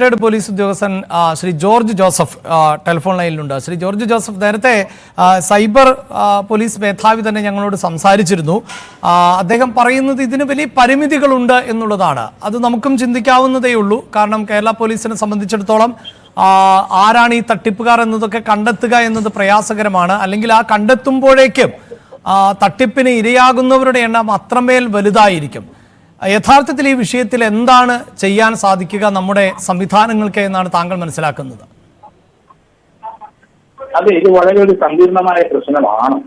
Retired police ഉദ്യോഗസ്ഥൻ Shri George Joseph telephone ലൈനിലുണ്ട്. Shri George Joseph നേരത്തെ സൈബർ പോലീസ് മേധാവി തന്നെ ഞങ്ങളോട് സംസാരിച്ചിരുന്നു. അദ്ദേഹം പറയുന്നത് ഇതിന് വലിയ പരിമിതികളുണ്ട് എന്നുള്ളതാണ്. അത് നമുക്കും ചിന്തിക്കാവുന്നതേ ഉള്ളൂ. കാരണം കേരള പോലീസിനെ സംബന്ധിച്ചിടത്തോളം ആരാണ് ഈ തട്ടിപ്പുകാർ എന്നതൊക്കെ കണ്ടെത്തുക എന്നത് പ്രയാസകരമാണ്. അല്ലെങ്കിൽ ആ കണ്ടെത്തുമ്പോഴേക്കും തട്ടിപ്പിന് ഇരയാകുന്നവരുടെ എണ്ണം അത്രമേൽ വലുതായിരിക്കും. യഥാർത്ഥത്തിൽ ഈ വിഷയത്തിൽ എന്താണ് ചെയ്യാൻ സാധിക്കുക നമ്മുടെ സംവിധാനങ്ങൾക്ക് എന്നാണ് താങ്കൾ മനസ്സിലാക്കുന്നത്? അതെ ഇത് വളരെ ഒരു സങ്കീർണമായ പ്രശ്നമാണ്.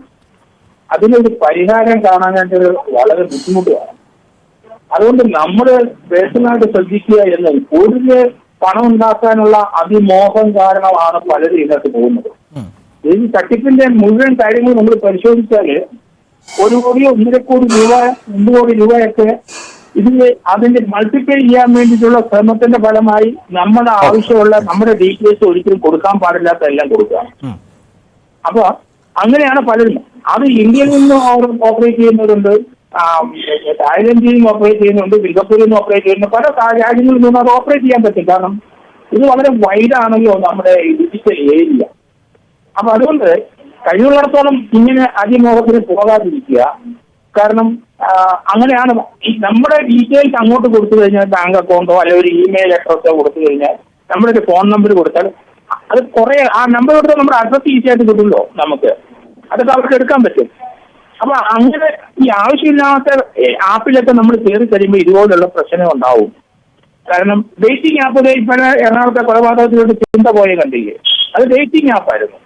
അതിനൊരു പരിഹാരം കാണാനായിട്ട് വളരെ ബുദ്ധിമുട്ടാണ് അതുകൊണ്ട് നമ്മൾ പേഴ്സണലായിട്ട് ശ്രദ്ധിക്കുക എന്ന് കൂടുതൽ പണം ഉണ്ടാക്കാനുള്ള അതിമോഹം കാരണമാണ് പലരും ഇതിനകത്ത് പോകുന്നത്. ഈ തട്ടിപ്പിന്റെ മുഴുവൻ കാര്യങ്ങൾ നമ്മൾ പരിശോധിച്ചാൽ ഒരു കോടി ഒന്നര കോടി രൂപ രണ്ട് കോടി രൂപയൊക്കെ ഇതിന് അതിന്റെ മൾട്ടിപ്ലൈ ചെയ്യാൻ വേണ്ടിയിട്ടുള്ള ശ്രമത്തിന്റെ ഫലമായി നമ്മുടെ ആവശ്യമുള്ള നമ്മുടെ ഡീറ്റെയിൽസ് ഒരിക്കലും കൊടുക്കാൻ പാടില്ലാത്ത എല്ലാം കൊടുക്കുക. അപ്പൊ അങ്ങനെയാണ് പലരും. അത് ഇന്ത്യയിൽ നിന്ന് ഓപ്പറേറ്റ് ചെയ്യുന്നവരുണ്ട്. തായ്ലന്റിൽ തായ്ലൻഡിൽ നിന്ന് ഓപ്പറേറ്റ് ചെയ്യുന്നുണ്ട്. സിംഗപ്പൂരിൽ നിന്ന് ഓപ്പറേറ്റ് ചെയ്യുന്നു പല രാജ്യങ്ങളിൽ നിന്നും അത് ഓപ്പറേറ്റ് ചെയ്യാൻ പറ്റും. കാരണം ഇത് വളരെ വൈഡ് ആണല്ലോ നമ്മുടെ ഡിജിറ്റൽ ഏരിയ അപ്പൊ അതുകൊണ്ട് കഴിവുള്ളിടത്തോളം ഇങ്ങനെ അതിമോഹത്തിന് പോകാതിരിക്കുക. കാരണം അങ്ങനെയാണ് നമ്മുടെ ഡീറ്റെയിൽസ് അങ്ങോട്ട് കൊടുത്തു കഴിഞ്ഞാൽ ബാങ്ക് അക്കൗണ്ടോ അല്ലെങ്കിൽ ഒരു ഇമെയിൽ അഡ്രസ്സോ കൊടുത്തു കഴിഞ്ഞാൽ നമ്മുടെ ഒരു ഫോൺ നമ്പർ കൊടുത്താൽ അത് കുറെ ആ നമ്പർ കൊടുത്താൽ നമ്മുടെ അഡ്രസ്സ് ഈസി ആയിട്ട് കിട്ടുമല്ലോ നമുക്ക്. അതൊക്കെ അവർക്ക് എടുക്കാൻ പറ്റും. അപ്പൊ അങ്ങനെ ഈ ആവശ്യമില്ലാത്ത ആപ്പിലൊക്കെ നമ്മൾ കയറി കഴിയുമ്പോൾ ഇതുപോലുള്ള പ്രശ്നം ഉണ്ടാവും. കാരണം ഡേറ്റിംഗ് ആപ്പ് ഇപ്പൊ എറണാകുളത്തെ കൊലപാതകത്തിലോട്ട് ചിന്ത പോയ കണ്ടില്ലേ? അത് ഡേറ്റിംഗ് ആപ്പായിരുന്നു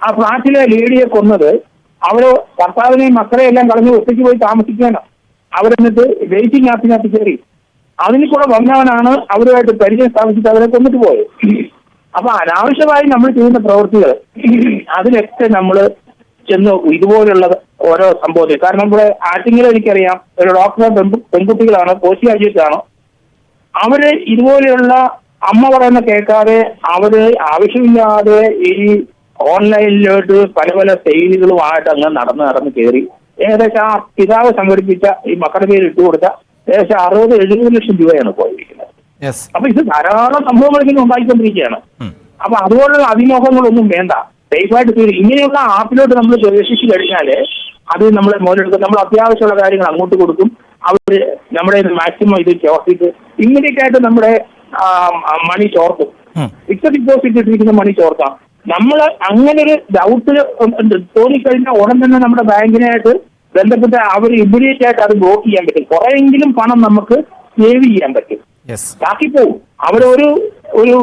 ആ ഫ്ലാറ്റിലെ ലേഡിയെ കൊന്നത് അവർ ഭർത്താവിനെയും മക്കളെയും എല്ലാം കളഞ്ഞ് ഒറ്റയ്ക്ക് പോയി താമസിക്കുകയാണ്. അവരെന്നിട്ട് വെയിറ്റിംഗ് ആപ്പിനകത്ത് കയറി അതിൽ കൂടെ വന്നവനാണ് അവരുമായിട്ട് പരിചയം സ്ഥാപിച്ചിട്ട് അവരെ കൊന്നിട്ട് പോയത്. അപ്പൊ അനാവശ്യമായി നമ്മൾ ചെയ്യുന്ന പ്രവൃത്തികൾ അതിലൊക്കെ നമ്മൾ ചെന്ന് ഇതുപോലുള്ള ഓരോ സംഭവത്തിൽ കാരണം ഇവിടെ ആറ്റിങ്ങിൽ എനിക്കറിയാം ഒരു ഡോക്ടറെ പെൺകുട്ടികളാണ് പെൺകുട്ടികളാണ് ഗ്രാജുവേറ്റ് അജിത്താണ് അവർ ഇതുപോലെയുള്ള അമ്മ പറയുന്ന കേൾക്കാതെ അവർ ആവശ്യമില്ലാതെ ഈ ഓൺലൈനിലോട്ട് പല പല സെയിലുകളുമായിട്ട് അങ്ങ് നടന്ന് നടന്ന് കയറി ഏകദേശം ആ പിതാവ് സംഘടിപ്പിച്ച ഈ മക്കളുടെ പേര് ഇട്ടുകൊടുത്ത ഏകദേശം അറുപത് എഴുപത് ലക്ഷം രൂപയാണ് പോയിരിക്കുന്നത്. അപ്പൊ ഇത് ധാരാളം സംഭവങ്ങൾ ഇങ്ങനെ ഉണ്ടായിക്കൊണ്ടിരിക്കുകയാണ്. അപ്പൊ അതുപോലുള്ള അതിമോഹങ്ങളൊന്നും വേണ്ട. സേഫായിട്ട് തീരും ഇങ്ങനെയുള്ള ആപ്പിലോട്ട് നമ്മൾ പ്രവേശിച്ചു കഴിഞ്ഞാൽ അത് നമ്മളെ മുതലെടുക്കും നമ്മൾ അത്യാവശ്യമുള്ള കാര്യങ്ങൾ അങ്ങോട്ട് കൊടുക്കും. അവർ നമ്മുടെ മാക്സിമം ഇത് ചോർത്തിട്ട് ഇമ്മീഡിയറ്റ് ആയിട്ട് നമ്മുടെ മണി ചോർത്തും. ഫിക്സഡ് ഡിപ്പോസിറ്റ് ഇട്ടിരിക്കുന്ന മണി ചോർത്താം. നമ്മൾ അങ്ങനെ ഒരു ഡൗട്ട് തോന്നിക്കഴിഞ്ഞാൽ ഉടൻ തന്നെ നമ്മുടെ ബാങ്കിനായിട്ട് ബന്ധപ്പെട്ട് അവർ ഇമ്മീഡിയറ്റ് ആയിട്ട് അത് ബ്ലോക്ക് ചെയ്യാൻ പറ്റും. കുറെയെങ്കിലും പണം നമുക്ക് സേവ് ചെയ്യാൻ പറ്റും. ബാക്കി പോവും. അവരൊരു ഒരു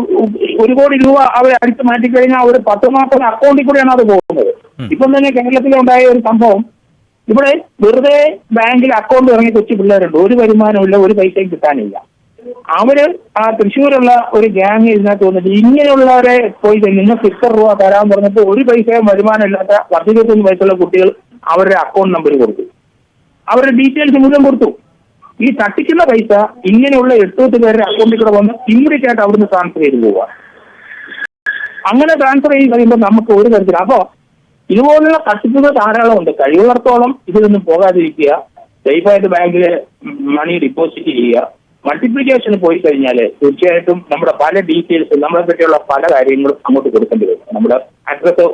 ഒരു കോടി രൂപ അവർ അടിച്ചു മാറ്റിക്കഴിഞ്ഞാൽ അവർ പത്ത് മാസം അക്കൗണ്ടിൽ കൂടെയാണ് അത് പോകുന്നത്. ഇപ്പം തന്നെ കേരളത്തിലുണ്ടായ ഒരു സംഭവം. ഇവിടെ വെറുതെ ബാങ്കിൽ അക്കൗണ്ട് ഇറങ്ങി കൊച്ചു പിള്ളേരുണ്ട്. ഒരു വരുമാനമില്ല ഒരു പൈസയും കിട്ടാനില്ല. അവർ ആ തൃശ്ശൂരുള്ള ഒരു ഗ്യാങ് ഇതിനകത്ത് വന്നിട്ട് ഇങ്ങനെയുള്ളവരെ പോയി നിങ്ങൾക്ക് ഇത്ര രൂപ തരാൻ പറഞ്ഞിട്ട് ഒരു പൈസയും വരുമാനം ഇല്ലാത്ത പത്തിരുപത്തൊന്ന് വയസ്സുള്ള കുട്ടികൾ അവരുടെ അക്കൗണ്ട് നമ്പർ കൊടുത്തു. അവരുടെ ഡീറ്റെയിൽസ് മുഴുവൻ കൊടുത്തു. ഈ തട്ടിക്കുന്ന പൈസ ഇങ്ങനെയുള്ള എട്ടൂത്ത് പേരുടെ അക്കൗണ്ടിൽ കൂടെ വന്ന് ഇമ്മീഡിയറ്റ് ആയിട്ട് അവിടുന്ന് ട്രാൻസ്ഫർ ചെയ്ത് പോവുക. അങ്ങനെ ട്രാൻസ്ഫർ ചെയ്ത് കഴിയുമ്പോൾ നമുക്ക് ഒരു തരത്തിൽ അപ്പോ ഇതുപോലുള്ള തട്ടിപ്പുകൾ ധാരാളം ഉണ്ട്. കഴിയുള്ളിടത്തോളം ഇതിൽ ഇതിലൊന്നും പോകാതിരിക്കുക. സേഫായിട്ട് ബാങ്കിൽ മണി ഡിപ്പോസിറ്റ് ചെയ്യുക. മൾട്ടിപ്ലിക്കേഷന് പോയി കഴിഞ്ഞാൽ തീർച്ചയായിട്ടും നമ്മുടെ പല ഡീറ്റെയിൽസ് നമ്മളെ പറ്റിയുള്ള പല കാര്യങ്ങളും അങ്ങോട്ട് കൊടുക്കേണ്ടി വരും. നമ്മുടെ അഡ്രസ്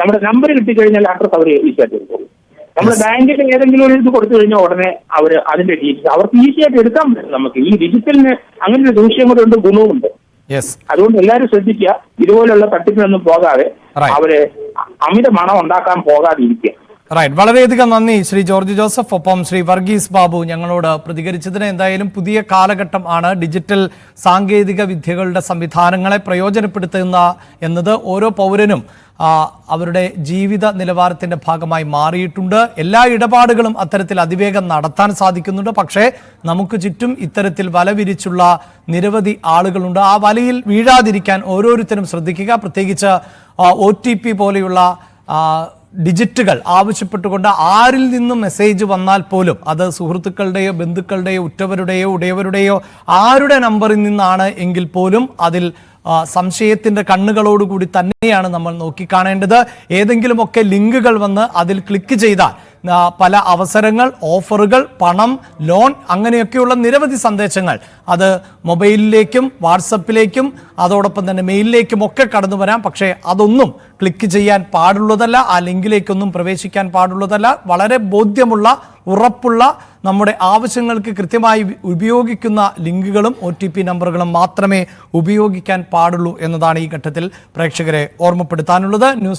നമ്മുടെ നമ്പർ കിട്ടിക്കഴിഞ്ഞാൽ അഡ്രസ് അവർ ഈസി ആയിട്ട് എടുക്കും. നമ്മുടെ ബാങ്കിന്റെ ഏതെങ്കിലും ഒരു ഇത് കൊടുത്തു കഴിഞ്ഞാൽ ഉടനെ അവർ അതിന്റെ ഡീറ്റെയിൽസ് അവർക്ക് ഈസി ആയിട്ട് എടുക്കാൻ പറ്റും നമുക്ക്. ഈ ഡിജിറ്റലിന് അങ്ങനെ ഒരു ദൂഷ്യം കൂടെ ഉണ്ട് ഗുണവുമുണ്ട്. അതുകൊണ്ട് എല്ലാവരും ശ്രദ്ധിക്കുക ഇതുപോലുള്ള തട്ടിപ്പിനൊന്നും പോകാതെ. അവർ അമിത മണം ഉണ്ടാക്കാൻ പോകാതിരിക്കുക. റൈറ്റ് വളരെയധികം നന്ദി ശ്രീ ജോർജ് ജോസഫ്. ഒപ്പം ശ്രീ വർഗീസ് ബാബു ഞങ്ങളോട് പ്രതികരിച്ചതിന് എന്തായാലും പുതിയ കാലഘട്ടം ആണ് ഡിജിറ്റൽ സാങ്കേതിക വിദ്യകളുടെ സംവിധാനങ്ങളെ പ്രയോജനപ്പെടുത്തുന്ന എന്നത് ഓരോ പൗരനും അവരുടെ ജീവിത നിലവാരത്തിന്റെ ഭാഗമായി മാറിയിട്ടുണ്ട്. എല്ലാ ഇടപാടുകളും അത്തരത്തിൽ അതിവേഗം നടത്താൻ സാധിക്കുന്നുണ്ട്. പക്ഷേ നമുക്ക് ചുറ്റും ഇത്തരത്തിൽ വല വിരിച്ചുള്ള നിരവധി ആളുകളുണ്ട്. ആ വലയിൽ വീഴാതിരിക്കാൻ ഓരോരുത്തരും ശ്രദ്ധിക്കുക. പ്രത്യേകിച്ച് ഒ പോലെയുള്ള ഡിജിറ്റുകൾ ആവശ്യപ്പെട്ടുകൊണ്ട് ആരിൽ നിന്നും മെസ്സേജ് വന്നാൽ പോലും അത് സുഹൃത്തുക്കളുടെയോ ബന്ധുക്കളുടെയോ ഉറ്റവരുടെയോ ഉടയവരുടെയോ ആരുടെ നമ്പറിൽ നിന്നാണ് എങ്കിൽ പോലും അതിൽ ആ, സംശയത്തിന്റെ കണ്ണുകളോടുകൂടി തന്നെയാണ് നമ്മൾ നോക്കിക്കാണേണ്ടത്. ഏതെങ്കിലുമൊക്കെ ലിങ്കുകൾ വന്ന് അതിൽ ക്ലിക്ക് ചെയ്താൽ പല അവസരങ്ങൾ ഓഫറുകൾ പണം ലോൺ അങ്ങനെയൊക്കെയുള്ള നിരവധി സന്ദേശങ്ങൾ അത് മൊബൈലിലേക്കും വാട്സപ്പിലേക്കും അതോടൊപ്പം തന്നെ മെയിലിലേക്കും ഒക്കെ കടന്നു വരാം. പക്ഷേ അതൊന്നും ക്ലിക്ക് ചെയ്യാൻ പാടുള്ളതല്ല ആ ലിങ്കിലേക്കൊന്നും പ്രവേശിക്കാൻ പാടുള്ളതല്ല. വളരെ ബോധ്യമുള്ള ഉറപ്പുള്ള നമ്മുടെ ആവശ്യങ്ങൾക്ക് കൃത്യമായി ഉപയോഗിക്കുന്ന ലിങ്കുകളും ഒ ടി പി നമ്പറുകളും മാത്രമേ ഉപയോഗിക്കാൻ പാടുള്ളൂ എന്നതാണ് ഈ ഘട്ടത്തിൽ പ്രേക്ഷകരെ ഓർമ്മപ്പെടുത്താനുള്ളത്. ന്യൂസ്